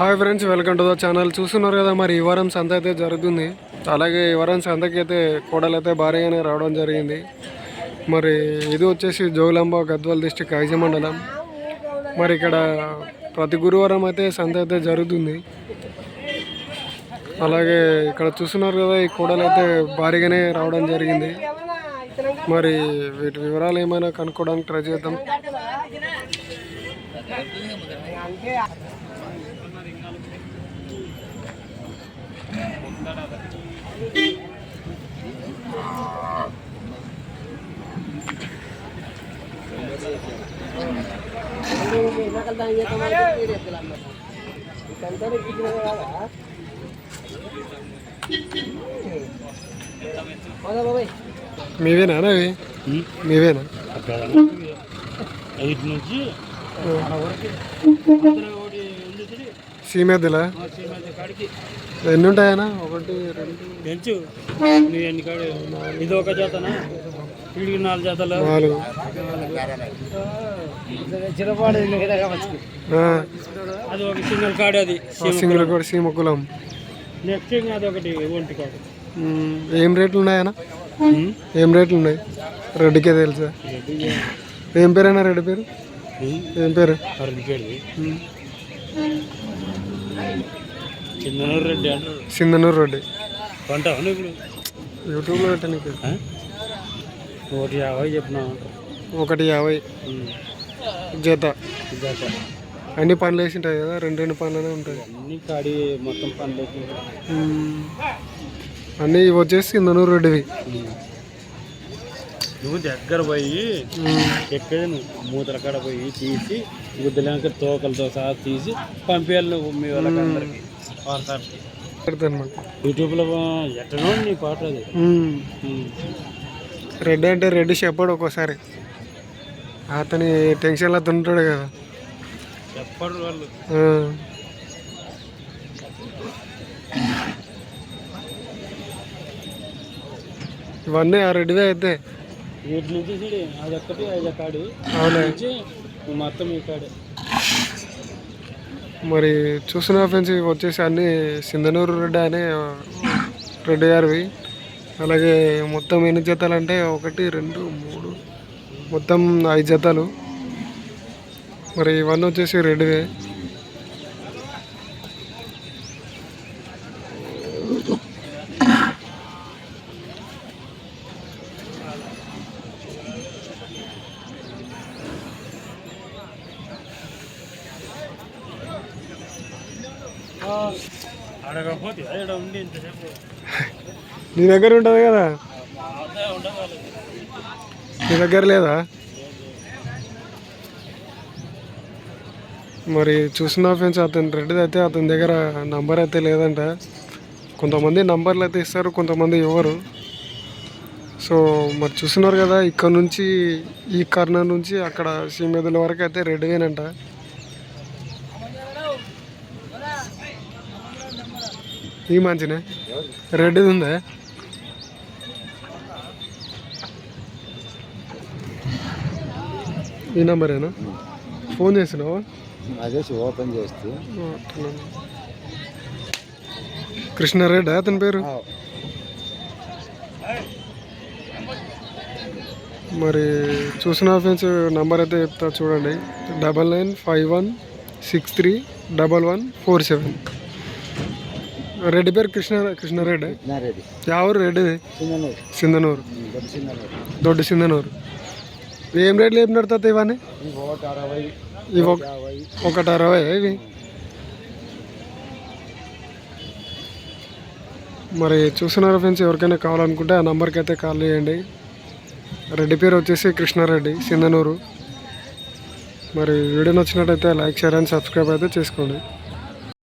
Hi friends welcome to the channel చూస్తున్నారు కదా మరి ఈ వారం సంత అయితే జరుగుతుంది. అలాగే ఈ వారం సంతకి అయితే కోడలు అయితే భారీగానే రావడం జరిగింది. మరి ఇది వచ్చేసి జోగులాంబ గద్వాల్ డిస్టిక్ ఐజ మండలం. మరి ఇక్కడ ప్రతి గురువారం అయితే సంత అయితే జరుగుతుంది. అలాగే ఇక్కడ చూస్తున్నారు కదా ఈ కోడలు అయితే భారీగానే రావడం జరిగింది. మరి వీటి వివరాలు ఏమైనా కనుక్కోవడానికి ట్రై చేద్దాం. మీవేనా అవి? మీవేనా? ఐదు నుంచి సీమెద్దులా కాడికి ఎన్ని ఉంటాయనా ఒకటి రెండు. ఇది ఒక జాతనా? వీడికి నాలుగు జాతలు. నాలుగు. ఆ, అది ఒక సింగిల్ కాడు అది. ఆ సింగిల్ కూడా సీమ కులం నెక్స్ట్ అది ఒకటి ఒంటి కాడు. ఏం రేట్లు ఉన్నాయనా ఏం రేట్లు ఉన్నాయి? రెడ్డికే తెలుసా? ఏం పేరైనా రెడ్డి పేరు? ఏం పేరు. చిందనూరు రెడ్డి సింధనూరు రెడ్డి. కొంటావు ఇప్పుడు? యూట్యూబ్లో పెట్టడానికి ఆ? ఒకటి యాభై చెప్పినా ఒకటి యాభై. జత. జాత. అన్ని పనులు వేసి ఉంటాయి కదా రెండు రెండు పనులనే ఉంటాయి. అన్ని కాడి మొత్తం పనులకి మ్మ్. అన్నీ వచ్చేసి సింధనూరు రెడ్డివి. నువ్వు దగ్గర పోయి నువ్వు మూతల కాడ పోయి తీసి గుద్దలేక తోకలతో సహా తీసి పంపించాలి నువ్వు మీ వాళ్ళకి అందరికి యూట్యూబ్లో ఎట్టనో నీ పాట అది. రెడ్డి అంటే రెడ్డి చెప్పాడు ఒక్కోసారి. అతని టెన్షన్లో తింటాడు కదా. చెప్పరు వాళ్ళు. ఇవన్నీ ఆ రెడ్డివే అయితే. వీటి నుంచి చూడు అది ఒక్కటి అది కాడు అవునా? నుంచి మొత్తం ఈ కాడు. మరి చూస్తున్న ఫ్రెండ్స్ ఇవి వచ్చేసి అన్ని సింధనూరు రెడ్డి అనే రెడ్డి గారివి. అలాగే మొత్తం ఎన్ని జతలు అంటే ఒకటి రెండు మూడు మొత్తం ఐదు జతలు. మరి ఇవన్నీ వచ్చేసి రెడ్డివే. నీ దగ్గర ఉంటుంది కదా? నీ దగ్గర లేదా? మరి చూసిన ఫ్రెండ్స్ అతని రెడ్డిది అయితే అతని దగ్గర నంబర్ అయితే లేదంట. కొంతమంది నంబర్లు అయితే ఇస్తారు కొంతమంది ఇవ్వరు. సో మరి చూస్తున్నారు కదా ఇక్కడ నుంచి ఈ కర్ణ నుంచి అక్కడ సీమెదుల వరకు అయితే రెడ్డివేనంట ఈ మంచినే? రెడ్డిది ఉందా? ఈ నంబరేనా? ఫోన్ చేసినావా అదే ఓపెన్ చేస్తే. కృష్ణారెడ్డి అతని పేరు? మరి చూసిన ఫ్రెండ్స్ నంబర్ అయితే చెప్తా చూడండి. Double nine five one six three double one four seven. Reddy పేరు కృష్ణ కృష్ణారెడ్డి? రెడ్డి ఎవరు రెడ్డిది సింగనూరు సింధనూరు దొడ్డి సింధనూరు ఏం రేట్లు ఏం నడుతుంది ఇవన్నీ ఒకటి అరవై ఇవి ఒక యాభై ఒకటి అరవై ఇవి మరి చూస్తున్నారు ఫ్రెండ్స్ ఎవరికైనా కావాలనుకుంటే ఆ నెంబర్కి అయితే కాల్ చేయండి రెడ్డి పేరు వచ్చేసి కృష్ణారెడ్డి సింధనూరు మరి వీడియో నచ్చినట్టయితే లైక్ షేర్ అండ్ సబ్స్క్రైబ్ అయితే చేసుకోండి